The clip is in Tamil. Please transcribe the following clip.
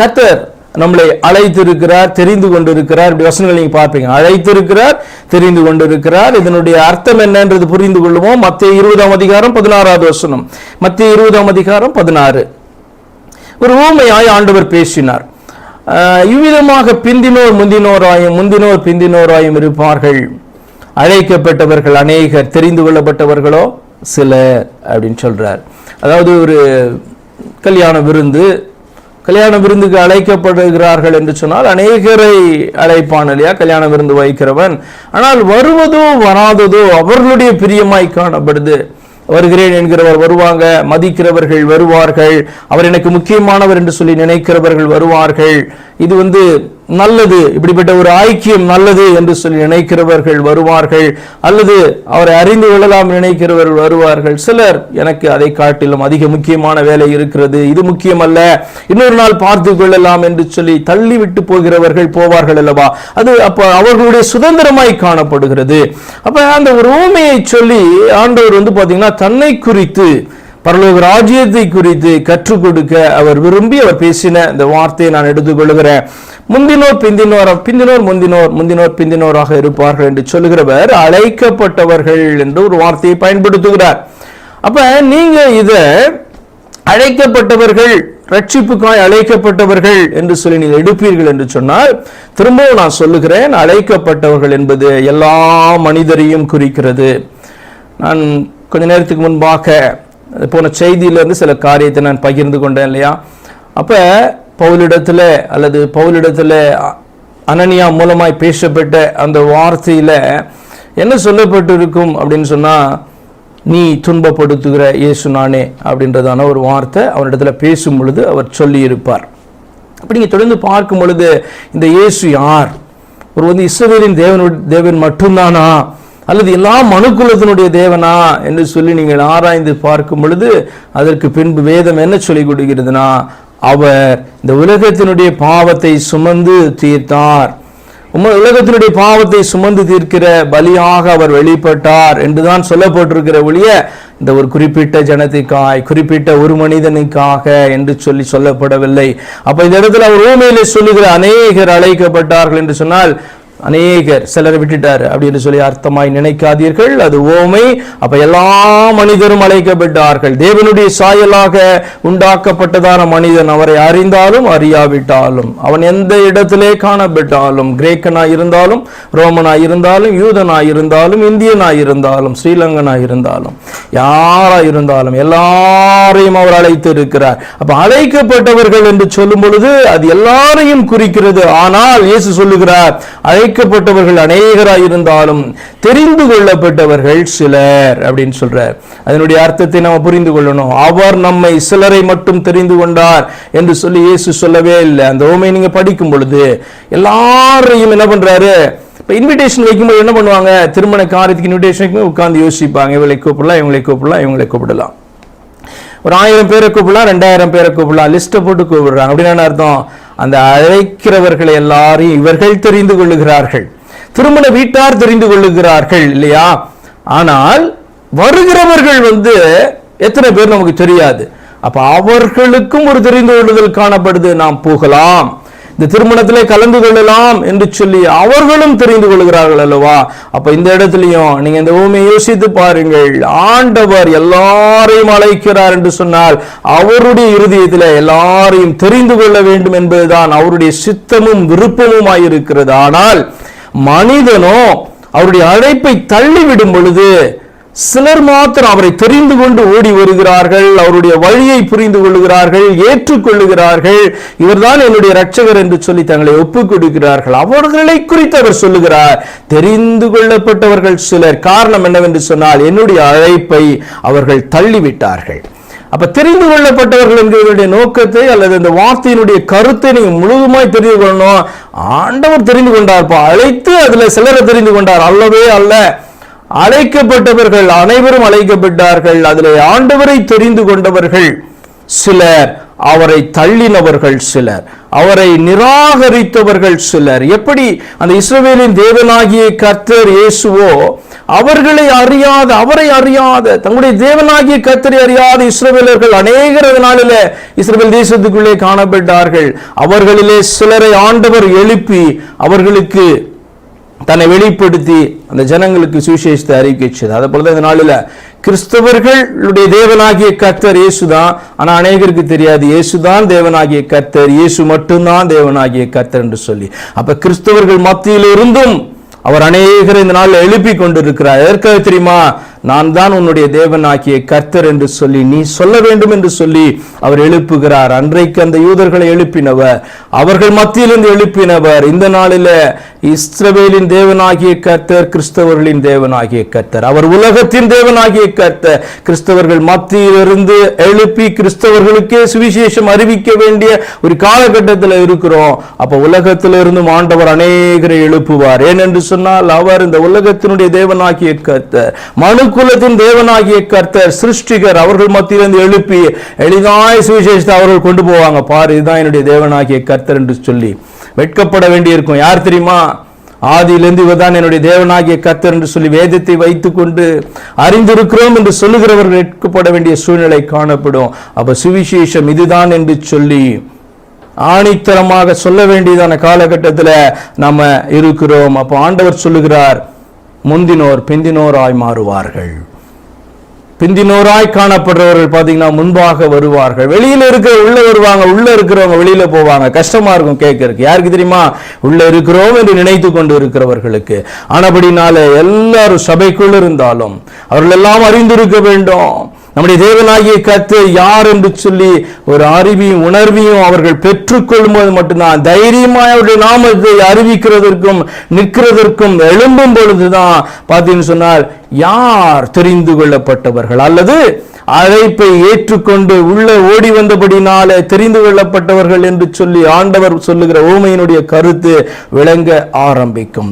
கத்தர் நம்மளை அழைத்திருக்கிறார் தெரிந்து கொண்டிருக்கிறார். இப்படி வசனங்கள் நீங்க பார்ப்பீங்க. அழைத்திருக்கிறார் தெரிந்து கொண்டிருக்கிறார். இதனுடைய அர்த்தம் என்னன்றது புரிந்து கொள்ளுவோம். மத்திய இருபதாம் அதிகாரம் பதினாறாவது வசனம். மத்திய இருபதாம் அதிகாரம் பதினாறு. ஒரு ஊமையாய் ஆண்டவர் பேசினார். இவ்விதமாக பிந்தினோர் முந்தினோராயும் முந்தினோர் பிந்தினோராயும் இருப்பார்கள். அழைக்கப்பட்டவர்கள் அநேகர் தெரிந்து கொள்ளப்பட்டவர்களோ சிலர் அப்படின்னு சொல்றார். அதாவது ஒரு கல்யாண விருந்து கல்யாண விருந்துக்கு அழைக்கப்படுகிறார்கள் என்று சொன்னால் அநேகரை அழைப்பான் இல்லையா? கல்யாண விருந்து வைக்கிறவன் ஆனால் வருவதோ வராததோ அவர்களுடைய பிரியமாய் காணப்படுது. வருகிறேன் என்கிறவர் வருவாங்க மதிக்கிறவர்கள் வருவார்கள் அவர் எனக்கு முக்கியமானவர் என்று சொல்லி நினைக்கிறவர்கள் வருவார்கள். இது வந்து நல்லது இப்படிப்பட்ட ஒரு ஐக்கியம் நல்லது என்று சொல்லி நினைக்கிறவர்கள் வருவார்கள். அல்லது அவரை அறிந்து கொள்ளலாம் நினைக்கிறவர்கள் வருவார்கள். சிலர் எனக்கு அதை காட்டிலும் அதிக முக்கியமான வேலை இருக்கிறது இது முக்கியமல்ல இன்னொரு நாள் பார்த்து கொள்ளலாம் என்று சொல்லி தள்ளிவிட்டு போகிறவர்கள் போவார்கள் அல்லவா? அது அப்ப அவர்களுடைய சுதந்திரமாய் காணப்படுகிறது. அப்ப அந்த ஒரு ஓமையை சொல்லி ஆண்டவர் வந்து பாத்தீங்கன்னா தன்னை குறித்து பரலோக ராஜ்யத்தை குறித்து கற்றுக் கொடுக்க அவர் விரும்பி அவர் பேசின இந்த வார்த்தையை நான் எடுத்துக்கொள்கிறேன் முந்தினோர் பிந்தினோர் பிந்தினோர் முந்தினோர் முந்தினோர் பிந்தினோராக இருப்பார்கள் என்று சொல்லுகிறவர் அழைக்கப்பட்டவர்கள் என்று ஒரு வார்த்தையை பயன்படுத்துகிறார். அப்ப நீங்க இத அழைக்கப்பட்டவர்கள் ரட்சிப்புக்காய் அழைக்கப்பட்டவர்கள் என்று சொல்லி நீங்கள் எடுப்பீர்கள் என்று சொன்னால் திரும்பவும் நான் சொல்லுகிறேன் அழைக்கப்பட்டவர்கள் என்பது எல்லா மனிதரையும் குறிக்கிறது. நான் கொஞ்ச நேரத்துக்கு முன்பாக போன செய்தியிலிருந்து சில காரியத்தை நான் பகிர்ந்து கொண்டேன் இல்லையா? அப்போ பவுலிடத்தில் அல்லது பவுலிடத்தில் அனனியா மூலமாய் பேசப்பட்ட அந்த வார்த்தையில் என்ன சொல்லப்பட்டிருக்கும் அப்படின்னு சொன்னா நீ துன்பப்படுத்துகிற இயேசு நானே அப்படின்றதான ஒரு வார்த்தை அவரிடத்துல பேசும் பொழுது அவர் சொல்லியிருப்பார். அப்படி நீங்கள் தொடர்ந்து பார்க்கும் பொழுது இந்த இயேசு யார்? ஒரு வந்து இஸ்ரவேலின் தேவனு தேவன் மட்டும்தானா? அல்லது எல்லா மனுக்குலத்தினுடைய தேவனா? என்று சொல்லி நீங்கள் ஆராய்ந்து பார்க்கும் பொழுது அதற்கு பின்பு வேதம் என்ன சொல்லிக் கொடுக்கிறதுனா அவர் இந்த உலகத்தினுடைய பாவத்தை சுமந்து தீர்த்தார். உலகத்தினுடைய பாவத்தை சுமந்து தீர்க்கிற பலியாக அவர் வெளிப்பட்டார் என்றுதான் சொல்லப்பட்டிருக்கிற ஒழிய இந்த ஒரு குறிப்பிட்ட ஜனத்திற்காய் குறிப்பிட்ட ஒரு மனிதனுக்காக என்று சொல்லி சொல்லப்படவில்லை. அப்ப இந்த இடத்துல அவர் ஊமையிலே சொல்லுகிற அநேகர் அழைக்கப்பட்டார்கள் என்று சொன்னால் அநேகர் சிலரை விட்டுட்டார் அப்படின்னு சொல்லி அர்த்தமாய் நினைக்காதீர்கள். அது ஓமை. அப்ப எல்லா மனிதரும் அழைக்கப்பட்டார்கள். தேவனுடைய சாயலாக உண்டாக்கப்பட்டதான மனிதன் அவரை அறிந்தாலும் அறியாவிட்டாலும் அவன் எந்த இடத்திலே காணப்பட்டாலும் கிரேக்கனா இருந்தாலும் ரோமனா இருந்தாலும் யூதனா இருந்தாலும் இந்தியனா இருந்தாலும் ஸ்ரீலங்கனா இருந்தாலும் யாராய் இருந்தாலும் எல்லாரையும் அவர் அழைத்து இருக்கிறார் அப்ப அழைக்கப்பட்டவர்கள் என்று சொல்லும் பொழுது அது எல்லாரையும் குறிக்கிறது. ஆனால் இயேசு சொல்லுகிறார் அழை அநேகராய் இருந்தாலும் தெரிந்து கொள்ளப்பட்டவர்கள் சிலர் அப்படின்னு சொல்றார். அதனுடைய அர்த்தத்தை நம்ம புரிந்து கொள்ளணும். அவர் நம்மை சிலரை மட்டும் தெரிந்து கொண்டார் என்று சொல்லி இயேசு சொல்லவே இல்லை. அந்த ஓமையை நீங்க படிக்கும் பொழுது எல்லாரையும் என்ன பண்றாரு? இப்போ இன்விடேஷன் வைக்கும்போது என்ன பண்ணுவாங்க? திருமண காரியத்துக்கு இன்விடேஷன் வைக்கும்போது உட்காந்து யோசிப்பாங்க. இவங்களை கூப்பிடலாம் இவங்களை கூப்பிடலாம் இவங்களை கூப்பிடலாம். ஒரு ஆயிரம் பேரை கூப்பிடலாம் ரெண்டாயிரம் பேரை கூப்பிடலாம். லிஸ்ட்டை போட்டு கூப்பிடுறாங்க. அப்படின்னு என்ன அர்த்தம்? அந்த அழைக்கிறவர்களை எல்லாரையும் இவர்கள் தெரிந்து கொள்ளுகிறார்கள். திருமண வீட்டார் தெரிந்து கொள்ளுகிறார்கள் இல்லையா? ஆனால் வருகிறவர்கள் வந்து எத்தனை பேர் நமக்கு தெரியாது. அப்ப அவர்களுக்கும் ஒரு தெரிந்து கொள்ளுதல் காணப்படுது நாம் போகலாம். இந்த திருமணத்திலே கலந்து கொள்ளலாம் என்று சொல்லி அவர்களும் தெரிந்து கொள்கிறார்கள் அல்லவா? அப்ப இந்த இடத்துலயும் நீங்க இந்த பூமியை யோசித்து பாருங்கள். ஆண்டவர் எல்லாரையும் அழைக்கிறார் என்று சொன்னால் அவருடைய இருதயத்தில் எல்லாரையும் தெரிந்து கொள்ள வேண்டும் என்பதுதான் அவருடைய சித்தமும் விருப்பமுமாய் இருக்கிறது. ஆனால் மனிதனோ அவருடைய அழைப்பை தள்ளிவிடும் பொழுது சிலர் மாத்திரம் அவரை தெரிந்து கொண்டு ஓடி வருகிறார்கள் அவருடைய வழியை புரிந்து கொள்ளுகிறார்கள் ஏற்றுக்கொள்ளுகிறார்கள். இவர்தான் என்னுடைய ரட்சகர் என்று சொல்லி தங்களை ஒப்புக் கொடுக்கிறார்கள் அவர்களை குறித்து அவர் சொல்லுகிறார். தெரிந்து கொள்ளப்பட்டவர்கள் சிலர். காரணம் என்னவென்று சொன்னால் என்னுடைய அழைப்பை அவர்கள் தள்ளிவிட்டார்கள். அப்ப தெரிந்து கொள்ளப்பட்டவர்கள் என்கிறவருடைய நோக்கத்தை அல்லது இந்த வார்த்தையினுடைய கருத்தை நீங்க முழுதுமாய் தெரிந்து கொள்ளணும். ஆண்டவர் தெரிந்து கொண்டார்ப்பா. அழைத்து அதுல சிலரை தெரிந்து கொண்டார். அல்லவே அல்ல. அழைக்கப்பட்டவர்கள் அனைவரும் அழைக்கப்பட்டார்கள். அதிலே ஆண்டவரை தெரிந்து கொண்டவர்கள் சிலர் அவரை தள்ளினவர்கள் சிலர் அவரை நிராகரித்தவர்கள் சிலர். எப்படி அந்த இஸ்ரவேலின் தேவனாகிய கர்த்தர் இயேசுவோ அவர்களை அறியாத அவரை அறியாத தங்களுடைய தேவனாகிய கத்தரை அறியாத இஸ்ரவேலர்கள் அநேகர் அதனால இஸ்ரவேல் தேசத்துக்குள்ளே காணப்பட்டார்கள். அவர்களிலே சிலரை ஆண்டவர் எழுப்பி அவர்களுக்கு தன்னை வெளிப்படுத்தி அந்த ஜனங்களுக்கு சுவிசேஷத்தை அறிவிக்கச்சது செய்தார் அதே போல தான் இந்த நாளில் கிறிஸ்தவர்களுடைய தேவனாகிய கர்த்தர் இயேசுதான். ஆனால் அநேகருக்கு தெரியாது இயேசு தான் தேவனாகிய கர்த்தர் இயேசு மட்டும்தான் தேவனாகிய கர்த்தர் என்று சொல்லி. அப்போ கிறிஸ்தவர்கள் மத்தியில் இருந்தும் அவர் அநேகரை இந்த நாளில் எழுப்பி கொண்டிருக்கிறார். எதற்காக தெரியுமா? நான் தான் உன்னுடைய தேவனாகிய கர்த்தர் என்று சொல்லி நீ சொல்ல வேண்டும் என்று சொல்லி அவர் எழுப்புகிறார். அன்றைக்கு அந்த யூதர்களை எழுப்பினவர் அவர்கள் மத்தியிலிருந்து எழுப்பினவர். இந்த நாளில் இஸ்ரவேலின் தேவனாகிய கர்த்தர் கிறிஸ்தவர்களின் தேவனாகிய கர்த்தர். அவர் உலகத்தின் தேவனாகிய கர்த்தர். கிறிஸ்தவர்கள் மத்தியிலிருந்து எழுப்பி கிறிஸ்தவர்களுக்கே சுவிசேஷம் அறிவிக்க வேண்டிய ஒரு காலகட்டத்தில் இருக்கிறோம். அப்ப உலகத்திலிருந்தும் ஆண்டவர் அநேகரை எழுப்புவார். ஏனென்று சொன்னால் அவர் இந்த உலகத்தினுடைய தேவனாகிய கர்த்தர். குலத்தின் தேவனாகிய கர்த்தர் சிருஷ்டிகர் அவர்கள் மத்தியிலிருந்து எழுப்பி எளிதாய் சுவிசேஷத்தை அவர்கள் கொண்டு போவாங்க. பாரு இதுதான் என்னுடைய தேவனாகிய கர்த்தர் என்று சொல்லி வெட்கப்பட வேண்டியிருக்கும். யார் தெரியுமா? ஆதியிலிருந்து இவர்தான் என்னுடைய தேவனாகிய கர்த்தர் என்று சொல்லி வேதத்தை வைத்துக்கொண்டு அறிந்திருக்கிறோம் என்று சொல்லுகிறவர்கள் வெட்கப்பட வேண்டிய சூழ்நிலை காணப்படும். அப்ப சுவிசேஷம் இதுதான் என்று சொல்லி ஆணித்தரமாக சொல்ல வேண்டியதான காலகட்டத்தில் நம்ம இருக்கிறோம். அப்போ ஆண்டவர் சொல்லுகிறார் முந்தினோர் பிந்தினோராய் மாறுவார்கள். பிந்தினோராய் காணப்படுறவர்கள் பார்த்தீங்கன்னா முன்பாக வருவார்கள். வெளியில் இருக்கிற உள்ள வருவாங்க உள்ள இருக்கிறவங்க வெளியில போவாங்க. கஷ்டமா இருக்கும் கேட்கறதுக்கு. யாருக்கு தெரியுமா? உள்ள இருக்கிறோம் என்று நினைத்து கொண்டு இருக்கிறவர்களுக்கு. ஆனபடினால எல்லாரும் சபைக்குள் இருந்தாலும் அவர்கள் எல்லாம் அறிந்திருக்க வேண்டும். நம்முடைய தேவனாகிய கத்து யார் என்று சொல்லி ஒரு அறிவியும் உணர்வையும் அவர்கள் பெற்றுக்கொள்ளும் போது மட்டும்தான் தைரியமாய் அவருடைய நாமத்தை அறிவிக்கிறதற்கும் நிற்கிறதற்கும் எழும்பும் பொழுதுதான் பார்த்தீங்கன்னு சொன்னால் யார் தெரிந்து கொள்ளப்பட்டவர்கள்? அல்லது அழைப்பை ஏற்றுக்கொண்டு உள்ள ஓடி வந்தபடினாலே தெரிந்து கொள்ளப்பட்டவர்கள் என்று சொல்லி ஆண்டவர் சொல்லுகிற ஊமையினுடைய கருத்து விளங்க ஆரம்பிக்கும்.